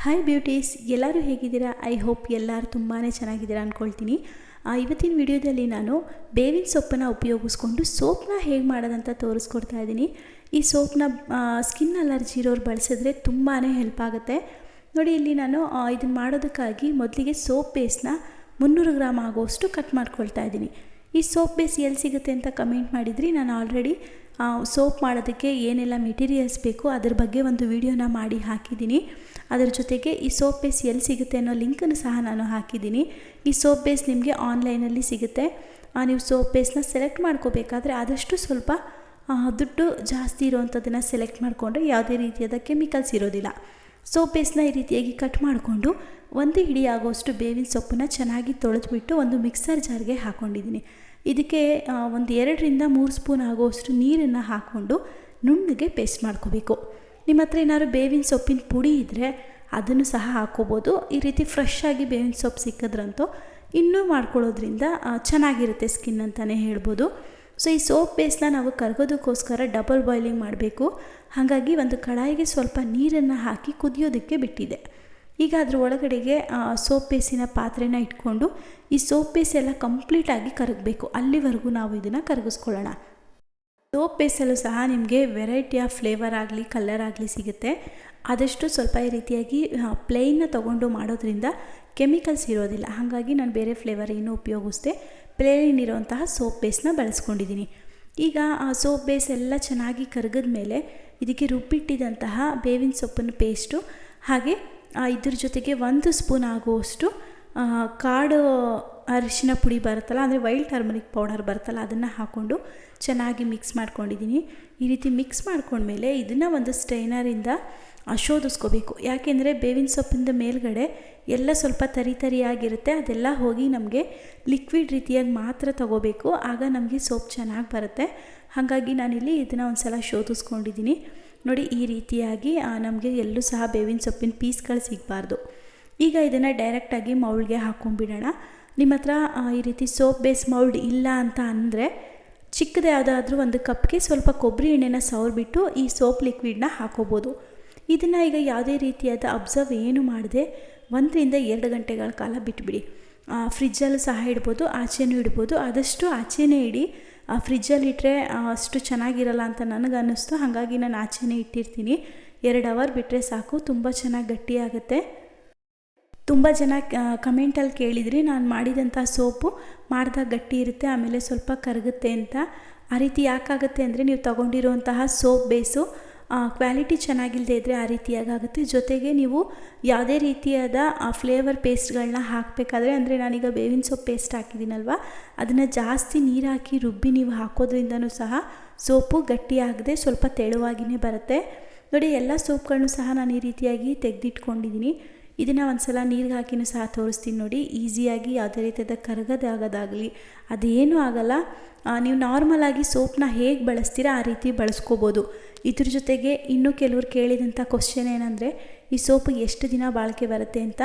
Hi beauties ಎಲ್ಲರೂ ಹೇಗಿದ್ದೀರಾ? I hope ಎಲ್ಲರೂ ತುಂಬಾ ಚೆನ್ನಾಗಿದ್ದೀರಾ ಅಂದ್ಕೊಳ್ತೀನಿ ಇವತ್ತಿನ ವಿಡಿಯೋದಲ್ಲಿ ನಾನು ಬೇವಿನ ಸೊಪ್ಪನ್ನು ಉಪಯೋಗಿಸ್ಕೊಂಡು ಸೋಪ್ನ ಹೇಗೆ ಮಾಡೋದಂತ ತೋರಿಸ್ಕೊಡ್ತಾ ಇದ್ದೀನಿ. ಈ ಸೋಪ್ನ ಸ್ಕಿನ್ ಅಲರ್ಜಿ ಇರೋರು ಬಳಸಿದ್ರೆ ತುಂಬಾ ಹೆಲ್ಪ್ ಆಗುತ್ತೆ. ನೋಡಿ, ಇಲ್ಲಿ ನಾನು ಇದನ್ನು ಮಾಡೋದಕ್ಕಾಗಿ ಮೊದಲಿಗೆ ಸೋಪ್ ಬೇಸ್ನ ಮುನ್ನೂರು ಗ್ರಾಮ್ ಆಗೋಷ್ಟು ಕಟ್ ಮಾಡ್ಕೊಳ್ತಾ ಇದ್ದೀನಿ. ಈ ಸೋಪ್ ಬೇಸ್ ಎಲ್ಲಿ ಸಿಗುತ್ತೆ ಅಂತ ಕಮೆಂಟ್ ಮಾಡಿದ್ರಿ. ನಾನು ಆಲ್ರೆಡಿ ಸೋಪ್ ಮಾಡೋದಕ್ಕೆ ಏನೆಲ್ಲ ಮೆಟೀರಿಯಲ್ಸ್ ಬೇಕು ಅದ್ರ ಬಗ್ಗೆ ಒಂದು ವಿಡಿಯೋನ ಮಾಡಿ ಹಾಕಿದ್ದೀನಿ. ಅದರ ಜೊತೆಗೆ ಈ ಸೋಪ್ ಬೇಸ್ ಎಲ್ಲಿ ಸಿಗುತ್ತೆ ಅನ್ನೋ ಲಿಂಕನ್ನು ಸಹ ನಾನು ಹಾಕಿದ್ದೀನಿ. ಈ ಸೋಪ್ ಬೇಸ್ ನಿಮಗೆ ಆನ್ಲೈನಲ್ಲಿ ಸಿಗುತ್ತೆ. ನೀವು ಸೋಪ್ ಬೇಸ್ನ ಸೆಲೆಕ್ಟ್ ಮಾಡ್ಕೋಬೇಕಾದ್ರೆ ಆದಷ್ಟು ಸ್ವಲ್ಪ ದುಡ್ಡು ಜಾಸ್ತಿ ಇರೋವಂಥದ್ದನ್ನು ಸೆಲೆಕ್ಟ್ ಮಾಡಿಕೊಂಡ್ರೆ ಯಾವುದೇ ರೀತಿಯಾದ ಕೆಮಿಕಲ್ಸ್ ಇರೋದಿಲ್ಲ. ಸೋಪ್ ಬೇಸ್ನ ಈ ರೀತಿಯಾಗಿ ಕಟ್ ಮಾಡಿಕೊಂಡು ಒಂದು ಹಿಡಿ ಬೇವಿನ ಸೊಪ್ಪನ್ನು ಚೆನ್ನಾಗಿ ತೊಳೆದ್ಬಿಟ್ಟು ಒಂದು ಮಿಕ್ಸರ್ ಜಾರ್ಗೆ ಹಾಕ್ಕೊಂಡಿದ್ದೀನಿ ಇದಕ್ಕೆ ಒಂದು ಎರಡರಿಂದ ಮೂರು ಸ್ಪೂನ್ ಆಗುವಷ್ಟು ನೀರನ್ನು ಹಾಕ್ಕೊಂಡು ನುಣ್ಣಗೆ ಪೇಸ್ಟ್ ಮಾಡ್ಕೋಬೇಕು. ನಿಮ್ಮ ಹತ್ರ ಏನಾದ್ರು ಬೇವಿನ ಸೊಪ್ಪಿನ ಪುಡಿ ಇದ್ದರೆ ಅದನ್ನು ಸಹ ಹಾಕ್ಕೋಬೋದು. ಈ ರೀತಿ ಫ್ರೆಶ್ ಆಗಿ ಬೇವಿನ ಸೊಪ್ಪು ಸಿಕ್ಕಿದ್ರಂತೂ ಇನ್ನೂ ಮಾಡ್ಕೊಳ್ಳೋದ್ರಿಂದ ಚೆನ್ನಾಗಿರುತ್ತೆ ಸ್ಕಿನ್ ಅಂತಲೇ ಹೇಳ್ಬೋದು. ಸೊ ಈ ಸೋಪ್ ಬೇಸ್ನ ನಾವು ಕರಗೋದಕ್ಕೋಸ್ಕರ ಡಬಲ್ ಬಾಯ್ಲಿಂಗ್ ಮಾಡಬೇಕು. ಹಾಗಾಗಿ ಒಂದು ಕಡಾಯಿಗೆ ಸ್ವಲ್ಪ ನೀರನ್ನು ಹಾಕಿ ಕುದಿಯೋದಕ್ಕೆ ಬಿಟ್ಟಿದೆ. ಈಗ ಅದ್ರ ಒಳಗಡೆಗೆ ಸೋಪ್ ಪೇಸಿನ ಪಾತ್ರೆನ ಇಟ್ಕೊಂಡು ಈ ಸೋಪ್ ಪೇಸ್ ಎಲ್ಲ ಕಂಪ್ಲೀಟಾಗಿ ಕರಗಬೇಕು. ಅಲ್ಲಿವರೆಗೂ ನಾವು ಇದನ್ನು ಕರಗಿಸ್ಕೊಳ್ಳೋಣ. ಸೋಪ್ ಬೇಸಲ್ಲೂ ಸಹ ನಿಮಗೆ ವೆರೈಟಿ ಆಫ್ ಫ್ಲೇವರ್ ಆಗಲಿ ಕಲರ್ ಆಗಲಿ ಸಿಗುತ್ತೆ. ಆದಷ್ಟು ಸ್ವಲ್ಪ ಈ ರೀತಿಯಾಗಿ ಪ್ಲೇನ್ನ ತೊಗೊಂಡು ಮಾಡೋದ್ರಿಂದ ಕೆಮಿಕಲ್ಸ್ ಇರೋದಿಲ್ಲ. ಹಾಗಾಗಿ ನಾನು ಬೇರೆ ಫ್ಲೇವರ್ ಏನು ಉಪಯೋಗಿಸ್ದೆ ಪ್ಲೇನ್ ಇರೋವಂತಹ ಸೋಪ್ ಬೇಸ್ನ ಬಳಸ್ಕೊಂಡಿದ್ದೀನಿ. ಈಗ ಆ ಸೋಪ್ ಬೇಸ್ ಎಲ್ಲ ಚೆನ್ನಾಗಿ ಕರಗಿದ ಮೇಲೆ ಇದಕ್ಕೆ ರುಬ್ಬಿಟ್ಟಿದಂತಹ ಬೇವಿನ ಸೊಪ್ಪಿನ ಪೇಸ್ಟು ಹಾಗೆ ಇದ್ರ ಜೊತೆಗೆ ಒಂದು ಸ್ಪೂನ್ ಆಗುವಷ್ಟು ಕಾಡು ಅರಿಶಿನ ಪುಡಿ ಬರುತ್ತಲ್ಲ, ಅಂದರೆ ವೈಲ್ಡ್ ಟರ್ಮರಿಕ್ ಪೌಡರ್ ಬರುತ್ತಲ್ಲ, ಅದನ್ನು ಹಾಕ್ಕೊಂಡು ಚೆನ್ನಾಗಿ ಮಿಕ್ಸ್ ಮಾಡ್ಕೊಂಡಿದ್ದೀನಿ. ಈ ರೀತಿ ಮಿಕ್ಸ್ ಮಾಡ್ಕೊಂಡ್ಮೇಲೆ ಇದನ್ನು ಒಂದು ಸ್ಟ್ರೈನರಿಂದ ಶೋಧಿಸ್ಕೋಬೇಕು. ಯಾಕೆಂದರೆ ಬೇವಿನ ಸೊಪ್ಪಿಂದ ಮೇಲ್ಗಡೆ ಎಲ್ಲ ಸ್ವಲ್ಪ ತರಿ ತರಿಯಾಗಿರುತ್ತೆ, ಅದೆಲ್ಲ ಹೋಗಿ ನಮಗೆ ಲಿಕ್ವಿಡ್ ರೀತಿಯಾಗಿ ಮಾತ್ರ ತಗೋಬೇಕು. ಆಗ ನಮಗೆ ಸೋಪ್ ಚೆನ್ನಾಗಿ ಬರುತ್ತೆ. ಹಾಗಾಗಿ ನಾನಿಲ್ಲಿ ಇದನ್ನು ಒಂದು ಸಲ ಶೋಧಿಸ್ಕೊಂಡಿದ್ದೀನಿ. ನೋಡಿ, ಈ ರೀತಿಯಾಗಿ ನಮಗೆ ಎಲ್ಲೂ ಸಹ ಬೇವಿನ ಸೊಪ್ಪಿನ ಪೀಸ್ಗಳು ಸಿಗಬಾರ್ದು. ಈಗ ಇದನ್ನು ಡೈರೆಕ್ಟಾಗಿ ಮೌಲ್ಡ್ಗೆ ಹಾಕೊಂಡ್ಬಿಡೋಣ. ನಿಮ್ಮ ಹತ್ರ ಈ ರೀತಿ ಸೋಪ್ ಬೇಸ್ ಮೌಲ್ಡ್ ಇಲ್ಲ ಅಂತ ಅಂದರೆ, ಚಿಕ್ಕದೇ ಯಾವುದಾದ್ರೂ ಒಂದು ಕಪ್ಗೆ ಸ್ವಲ್ಪ ಕೊಬ್ಬರಿ ಎಣ್ಣೆನ ಸವರ್ಬಿಟ್ಟು ಈ ಸೋಪ್ ಲಿಕ್ವಿಡ್ನ ಹಾಕೋಬೋದು. ಇದನ್ನು ಈಗ ಯಾವುದೇ ರೀತಿಯಾದ ಅಬ್ಸರ್ವ್ ಏನು ಮಾಡದೆ, ಒಂದರಿಂದ ಎರಡು ಗಂಟೆಗಳ ಕಾಲ ಬಿಟ್ಬಿಡಿ. ಫ್ರಿಜ್ಜಲ್ಲೂ ಸಹ ಇಡ್ಬೋದು, ಆಚೆನೂ ಇಡ್ಬೋದು, ಆದಷ್ಟು ಆಚೆನೇ ಇಡಿ. ಫ್ರಿಜ್ಜಲ್ಲಿ ಇಟ್ಟರೆ ಅಷ್ಟು ಚೆನ್ನಾಗಿರಲ್ಲ ಅಂತ ನನಗೆ ಅನ್ನಿಸ್ತು ಹಾಗಾಗಿ ನಾನು ಆಚೆನೇ ಇಟ್ಟಿರ್ತೀನಿ. ಎರಡು ಅವರ್ ಬಿಟ್ಟರೆ ಸಾಕು. ತುಂಬ ಚೆನ್ನಾಗಿ ಗಟ್ಟಿಯಾಗುತ್ತೆ. ತುಂಬ ಜನ ಕಮೆಂಟಲ್ಲಿ ಕೇಳಿದ್ರಿ, ನಾನು ಮಾಡಿದಂಥ ಸೋಪು ಮಾಡಿದಾಗ ಗಟ್ಟಿ ಇರುತ್ತೆ, ಆಮೇಲೆ ಸ್ವಲ್ಪ ಕರಗುತ್ತೆ ಅಂತ. ಆ ರೀತಿ ಯಾಕಾಗುತ್ತೆ ಅಂದರೆ, ನೀವು ತಗೊಂಡಿರುವಂತಹ ಸೋಪ್ ಬೇಸು ಕ್ವಾಲಿಟಿ ಚೆನ್ನಾಗಿಲ್ಲದೆ ಇದ್ದರೆ ಆ ರೀತಿಯಾಗುತ್ತೆ ಜೊತೆಗೆ ನೀವು ಯಾವುದೇ ರೀತಿಯಾದ ಫ್ಲೇವರ್ ಪೇಸ್ಟ್ಗಳನ್ನ ಹಾಕಬೇಕಾದ್ರೆ, ಅಂದರೆ ನಾನೀಗ ಬೇವಿನ ಸೊಪ್ಪು ಪೇಸ್ಟ್ ಹಾಕಿದ್ದೀನಲ್ವ? ಅದನ್ನು ಜಾಸ್ತಿ ನೀರು ಹಾಕಿ ರುಬ್ಬಿ ನೀವು ಹಾಕೋದ್ರಿಂದನೂ ಸಹ ಸೋಪು ಗಟ್ಟಿಯಾಗದೆ ಸ್ವಲ್ಪ ತೆಳುವಾಗಿಯೇ ಬರುತ್ತೆ. ನೋಡಿ, ಎಲ್ಲ ಸೋಪ್ಗಳನ್ನು ಸಹ ನಾನು ಈ ರೀತಿಯಾಗಿ ತೆಗೆದಿಟ್ಕೊಂಡಿದ್ದೀನಿ ಇದನ್ನು ಒಂದು ಸಲ ನೀರಿಗೆ ಹಾಕಿನೂ ಸಹ ತೋರಿಸ್ತೀನಿ ನೋಡಿ. ಈಸಿಯಾಗಿ ಯಾವುದೇ ರೀತಿಯಾದ ಕರಗದಾಗೋದಾಗಲಿ ಅದೇನೂ ಆಗಲ್ಲ. ನೀವು ನಾರ್ಮಲಾಗಿ ಸೋಪ್ನ ಹೇಗೆ ಬಳಸ್ತೀರಾ ಆ ರೀತಿ ಬಳಸ್ಕೋಬೋದು. ಇದ್ರ ಜೊತೆಗೆ ಇನ್ನೂ ಕೆಲವ್ರು ಕೇಳಿದಂಥ ಕ್ವಶನ್ ಏನಂದರೆ, ಈ ಸೋಪ್ ಎಷ್ಟು ದಿನ ಬಾಳಿಕೆ ಬರುತ್ತೆ ಅಂತ.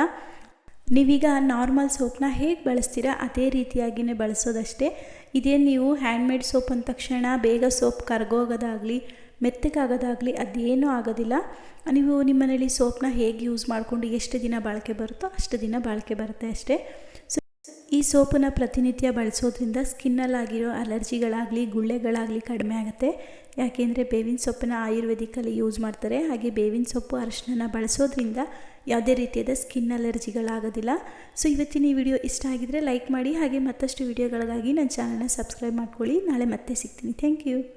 ನೀವೀಗ ನಾರ್ಮಲ್ ಸೋಪ್ನ ಹೇಗೆ ಬಳಸ್ತೀರಾ ಅದೇ ರೀತಿಯಾಗಿಯೇ ಬಳಸೋದಷ್ಟೇ. ಇದೇನು ನೀವು ಹ್ಯಾಂಡ್ಮೇಡ್ ಸೋಪ್ ಅಂದ ತಕ್ಷಣ ಬೇಗ ಸೋಪ್ ಕರ್ಗೋಗೋದಾಗಲಿ ಮೆತ್ತಗಾಗೋದಾಗಲಿ ಅದೇನೂ ಆಗೋದಿಲ್ಲ. ನೀವು ನಿಮ್ಮ ಮನೇಲಿ ಸೋಪ್ನ ಹೇಗೆ ಯೂಸ್ ಮಾಡಿಕೊಂಡು ಎಷ್ಟು ದಿನ ಬಾಳಿಕೆ ಬರುತ್ತೋ ಅಷ್ಟು ದಿನ ಬಾಳಿಕೆ ಬರುತ್ತೆ ಅಷ್ಟೇ. ಸೊ ಈ ಸೋಪನ್ನು ಪ್ರತಿನಿತ್ಯ ಬಳಸೋದ್ರಿಂದ ಸ್ಕಿನ್ನಲ್ಲಾಗಿರೋ ಅಲರ್ಜಿಗಳಾಗಲಿ, ಗುಳ್ಳೆಗಳಾಗಲಿ ಕಡಿಮೆ ಆಗುತ್ತೆ. ಯಾಕೆಂದರೆ ಬೇವಿನ ಸೊಪ್ಪನ್ನು ಆಯುರ್ವೇದಿಕಲ್ಲಿ ಯೂಸ್ ಮಾಡ್ತಾರೆ. ಹಾಗೆ ಬೇವಿನ ಸೊಪ್ಪು ಅರಶಿನ ಬಳಸೋದ್ರಿಂದ ಯಾವುದೇ ರೀತಿಯಾದ ಸ್ಕಿನ್ ಅಲರ್ಜಿಗಳಾಗೋದಿಲ್ಲ. ಸೊ ಇವತ್ತಿನ ಈ ವಿಡಿಯೋ ಇಷ್ಟ ಆಗಿದರೆ ಲೈಕ್ ಮಾಡಿ, ಹಾಗೆ ಮತ್ತಷ್ಟು ವಿಡಿಯೋಗಳಿಗಾಗಿ ನನ್ನ ಚಾನಲ್ನ ಸಬ್ಸ್ಕ್ರೈಬ್ ಮಾಡ್ಕೊಳ್ಳಿ. ನಾಳೆ ಮತ್ತೆ ಸಿಗ್ತೀನಿ. Thank you